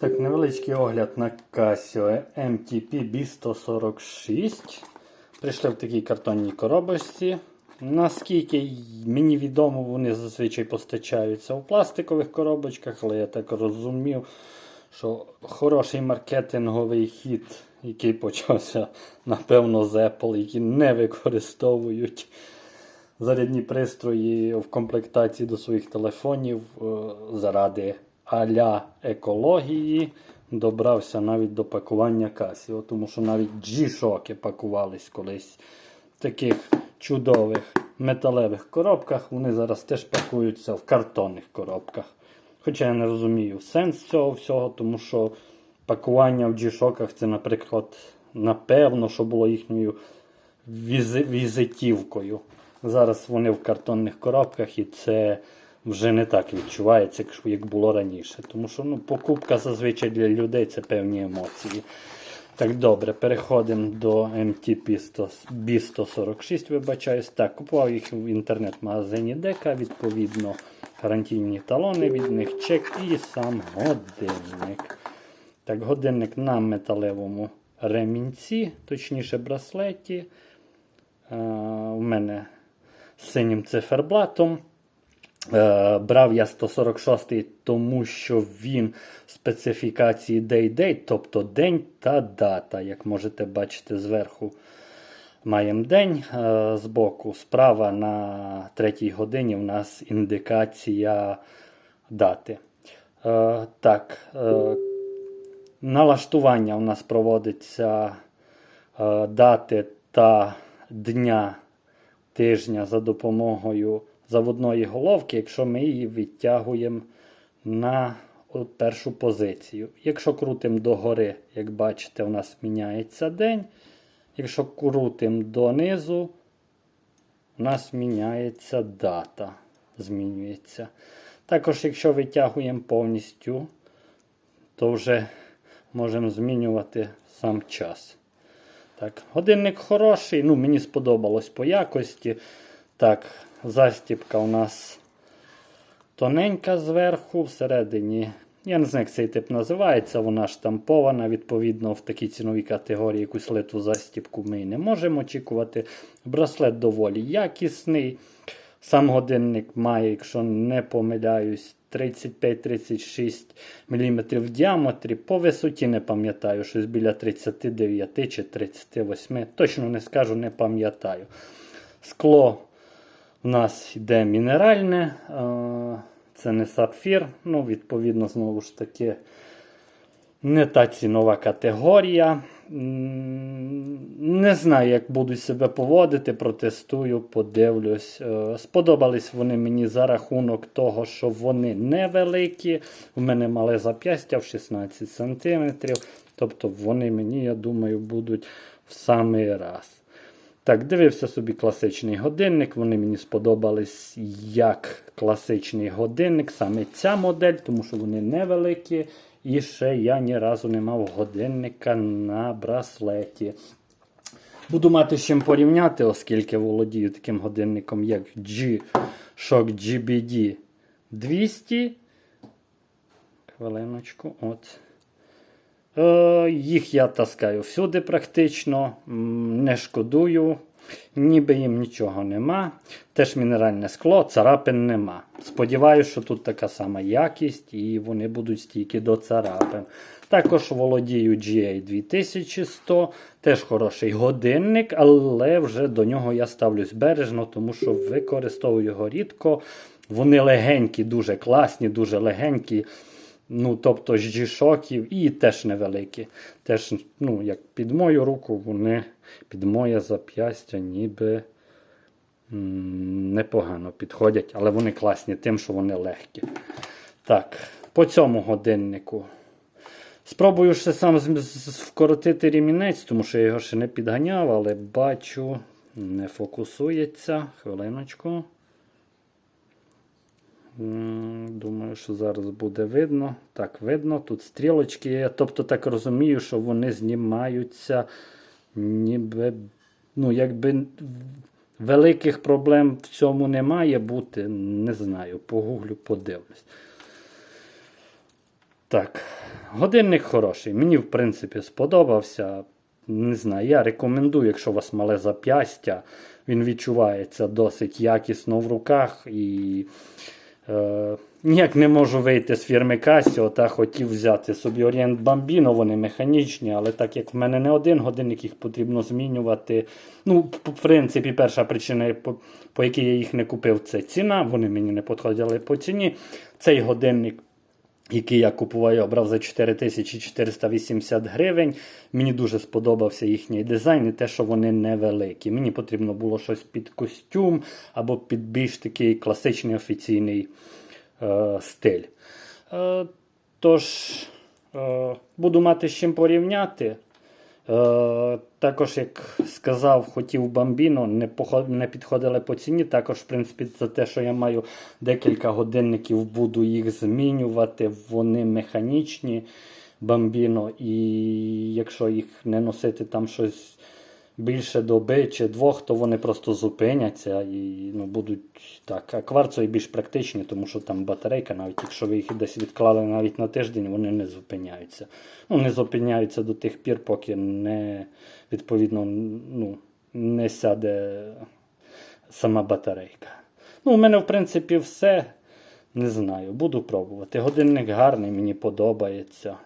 Так, невеличкий огляд на Casio MTP B146. Прийшли в такій картонній коробочці. Наскільки мені відомо, вони зазвичай постачаються у пластикових коробочках, але я так розумів, що хороший маркетинговий хід, який почався, напевно, з Apple, які не використовують зарядні пристрої в комплектації до своїх телефонів е, заради аля екології добрався навіть до пакування Casio, тому що навіть G-Shock пакувались колись в таких чудових металевих коробках. Вони зараз теж пакуються в картонних коробках. Хоча я не розумію сенс цього всього, тому що пакування в G-Shockах це, наприклад, напевно, що було їхньою візи- візитівкою. Зараз вони в картонних коробках і це вже не так відчувається, як- було раніше. Тому що ну, покупка зазвичай для людей це певні емоції. Так, добре, переходимо до MTP B-146. вибачаюсь. Так, купував їх в інтернет-магазині Дека, відповідно, гарантійні талони від них, чек і сам годинник. Так, годинник на металевому ремінці, точніше браслеті. Е, у мене з синім циферблатом. Е, брав я 146 тому що він в специфікації day-date, тобто день та дата. Як можете бачити зверху, маємо день е, збоку. Справа на третій годині у нас індикація дати. Е, так, налаштування у нас проводиться дати та дня тижня за допомогою заводної головки, якщо ми її відтягуємо на першу позицію. Якщо крутимо догори, як бачите, у нас міняється день. Якщо крутимо донизу, у нас міняється дата. Змінюється. Також, якщо витягуємо повністю, то вже можемо змінювати сам час. Так, годинник хороший, ну мені сподобалось по якості. Так, застіпка у нас тоненька зверху, всередині. Я не знаю, як цей тип називається, вона штампована. Відповідно, в такій ціновій категорії якусь литу застіпку ми не можемо очікувати. Браслет доволі якісний. Сам годинник має, якщо не помиляюсь, 35-36 мм в діаметрі. По висоті не пам'ятаю, щось біля 39 чи 38. Точно не скажу, не пам'ятаю. Скло у нас йде мінеральне, це не сапфір. Ну, відповідно, знову ж таки, не та цінова категорія. Не знаю, як буду себе поводити, протестую, подивлюсь. Е, Сподобались вони мені за рахунок того, що вони невеликі. У мене мале зап'ястя в 16 см. Тобто вони мені, я думаю, будуть в самий раз. Так, дивився собі класичний годинник. Вони мені сподобались як класичний годинник, саме ця модель, тому що вони невеликі. І ще я ні разу не мав годинника на браслеті. Буду мати з чим порівняти, оскільки володію таким годинником, як G-Shock GBD 200. Хвилиночку, от. Е, їх я таскаю всюди практично, не шкодую, ніби їм нічого нема. Теж мінеральне скло, царапин нема. Сподіваюся, що тут така сама якість і вони будуть стійкі до царапин. Також володію GA 2100, теж хороший годинник, але вже до нього я ставлюсь бережно, тому що використовую його рідко. Вони легенькі, дуже класні, дуже легенькі. Ну, тобто G-шоків і теж невеликі. Теж, ну, як під мою руку, вони під моє зап'ястя ніби непогано підходять, але вони класні тим, що вони легкі. Так, по цьому годиннику. Спробую ще сам вкоротити рімінець, тому що я його ще не підганяв, але бачу, не фокусується. Хвилиночку. Думаю, що зараз буде видно. Так, видно, тут стрілочки є. Тобто так розумію, що вони знімаються ніби, ну, якби великих проблем в цьому не має бути. Не знаю, погуглю, подивлюсь. Так, Годинник хороший. Мені, в принципі, сподобався. Не знаю, я рекомендую, якщо у вас мале зап'ястя, він відчувається досить якісно в руках і е, ніяк не можу вийти з фірми Casio та хотів взяти собі Orient Bambino, вони механічні, але так як в мене не один годинник, їх потрібно змінювати. Ну, в принципі, перша причина, по, по якій я їх не купив, це ціна. Вони мені не підходили по ціні. Цей годинник який я купував, обрав за 4480 гривень. Мені дуже сподобався їхній дизайн і те, що вони невеликі. Мені потрібно було щось під костюм або під більш такий класичний офіційний стиль. Е, тож, е, буду мати з чим порівняти. Е, також, як сказав, хотів Бамбіно, не підходили по ціні. Також, в принципі, за те, що я маю декілька годинників, буду їх змінювати. Вони механічні Бамбіно. І якщо їх не носити там щось більше доби чи двох, то вони просто зупиняться і ну, будуть так. А кварцові більш практичні, тому що там батарейка, навіть якщо ви їх десь відклали навіть на тиждень, вони не зупиняються. Ну, не зупиняються до тих пір, поки не відповідно ну, не сяде сама батарейка. Ну, у мене, в принципі, все. Не знаю, буду пробувати. Годинник гарний, мені подобається.